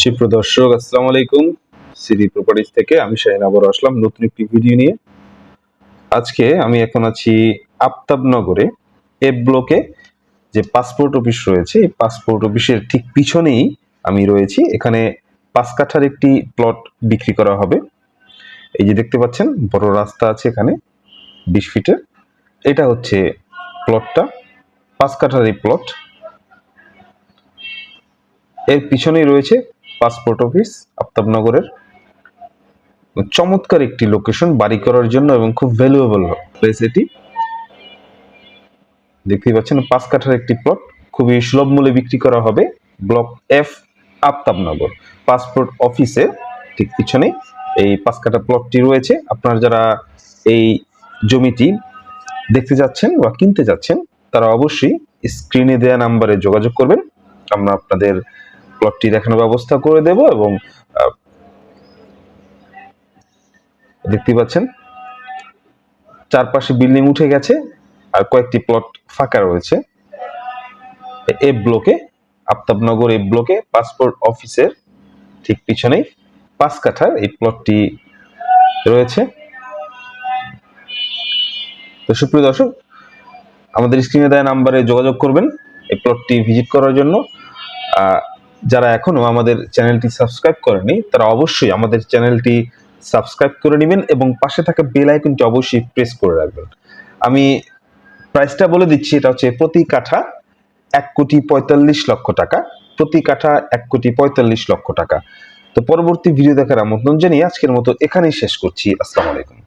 সুপ্রদর্শক আসসালামু আলাইকুম। CD properties থেকে আমি শাহিন আবার আসলাম নতুন একটি ভিডিও নিয়ে। আজকে আমি এখন আছি আফতাবনগরে। এ ব্লকে যে পাসপোর্ট অফিস রয়েছে, এই পাসপোর্ট অফিসের ঠিক পিছনেই আমি রয়েছি। এখানে পাঁচ কাঠার একটি প্লট বিক্রি করা হবে। এই যে দেখতে পাচ্ছেন, বড় রাস্তা আছে এখানে, বিশ ফিটের। এটা হচ্ছে প্লটটা, পাঁচ কাঠার এই প্লট। এর পিছনেই রয়েছে পাসপোর্ট অফিস আফতাবনগরের। চমৎকার একটি লোকেশন বাড়ি করার জন্য এবং খুব ভ্যালুয়েবল প্লেস এটি। দেখতেই পাচ্ছেন, পাঁচ কাঠার একটি প্লট খুবই সুলভ মূল্যে বিক্রি করা হবে ব্লক এফ আফতাবনগর। পাসপোর্ট অফিসে ঠিক পিছনে এই পাঁচ কাঠা প্লটটি রয়েছে। আপনারা যারা এই জমিটি দেখতে যাচ্ছেন বা কিনতে যাচ্ছেন, তারা অবশ্যই স্ক্রিনে দেওয়া নাম্বারে যোগাযোগ করবেন। আমরা আপনাদের প্লটটি দেখানোর ব্যবস্থা করে দেব এবং দেখতে পাচ্ছেন, চারপাশে বিল্ডিং উঠে গেছে আর কয়েকটি প্লট ফাঁকা রয়েছে। এ- ব্লকে, আফতাবনগর এ ব্লকে পাসপোর্ট অফিসের ঠিক পিছনেই পাঁচ কাঠার এই প্লটটি রয়েছে। তো সুপ্রিয় দর্শক, আমাদের স্ক্রিনে দেওয়া নাম্বারে যোগাযোগ করবেন এই প্লটটি ভিজিট করার জন্য। যারা এখনও আমাদের চ্যানেলটি সাবস্ক্রাইব করেনি, তারা অবশ্যই আমাদের চ্যানেলটি সাবস্ক্রাইব করে নেবেন এবং পাশে থাকা বেল আইকনটি অবশ্যই প্রেস করে রাখবেন। আমি প্রাইসটা বলে দিচ্ছি, এটা হচ্ছে প্রতি কাঠা এক কোটি পঁয়তাল্লিশ লক্ষ টাকা। প্রতি কাঠা এক কোটি পঁয়তাল্লিশ লক্ষ টাকা। তো পরবর্তী ভিডিও দেখার আমন্ত্রণ জানিয়ে আজকের মতো এখানেই শেষ করছি। আসসালামু আলাইকুম।